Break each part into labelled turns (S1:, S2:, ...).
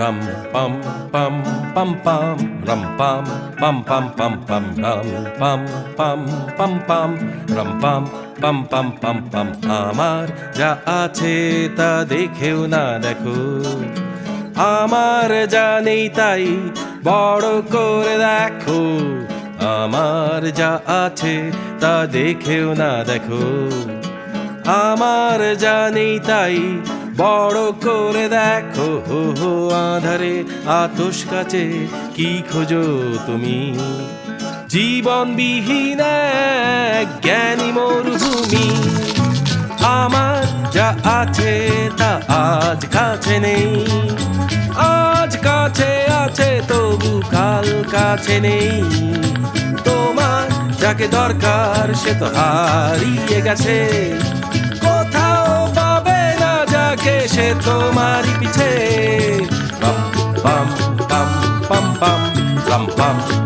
S1: ram pam pam pam pam ram pam pam pam pam pam ram pam pam pam pam ram pam pam pam pam pam আমার যা আছে তা দেখেও না দেখো আমার যা নেই তাই বড় করে দেখো আমার যা আছে তা দেখেও না দেখো আমার যা নেই তাই বড় করে দেখো হো হো আধারে, আতস কাছে কি খোঁজো তুমি? জীবন বিহীন এক জ্ঞানী মরুভূমি। আমার যা আছে তা আজ কাছে নেই। আজ কাছে আছে, তবু কাল কাছে নেই। তোমার যাকে দরকার সে তো হারিয়ে গেছে। থাকে সে তোমারই পিছে বাম বাম বাম বাম বাম বাম বাম।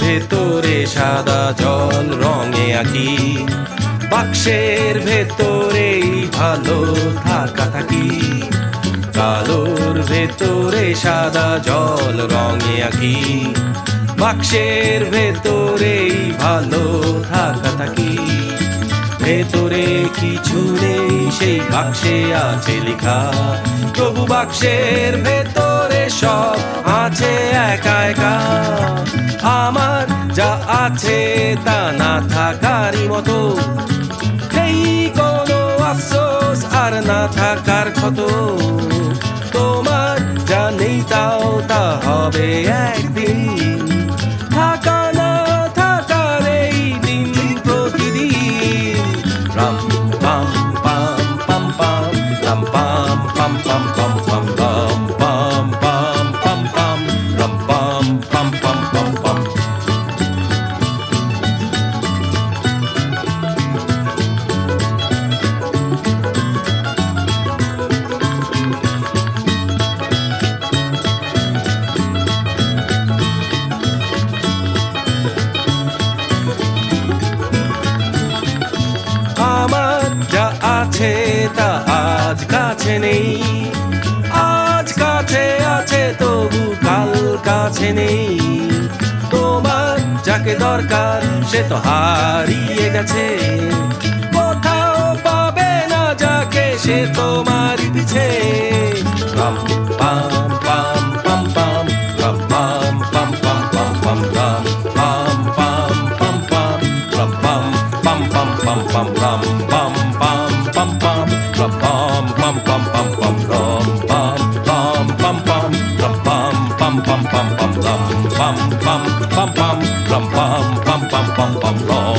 S1: ভেতরে সাদা জল রঙে আঁকি। বাক্সের ভেতরেই ভালো থাকা থাকি। কালোর ভেতরে সাদা জল রঙে আঁকি। বাক্সের ভেতরেই ভালো থাকা থাকি। ভেতরে কিছু নেই, সেই বাক্সে আছে লেখা। তবু বাক্সের ভেতরে সব আছে একা একা আমার যা আছে তা না থাকারই মতো এই কোনো আফসোস আর না থাকার ক্ষত তোমার যা নেই তাও তা হবে একদিন থাকা না থাকার এই দিন প্রতিদিন রাম পাম পাম পাম পাম পাম পাম পাম পাম পাম কাছে নেই আজ কাছে আছে তবু কাল কাছে নেই তোমার যাকে দরকার সে তো হারিয়ে গেছে কোথাও পাবে না যাকে সে তোমার পিছে পাম পাম পাম পাম পাম পাম পাম পাম পাম পাম পাম পাম পাম পাম পাম পাম পাম পাম রাম পাম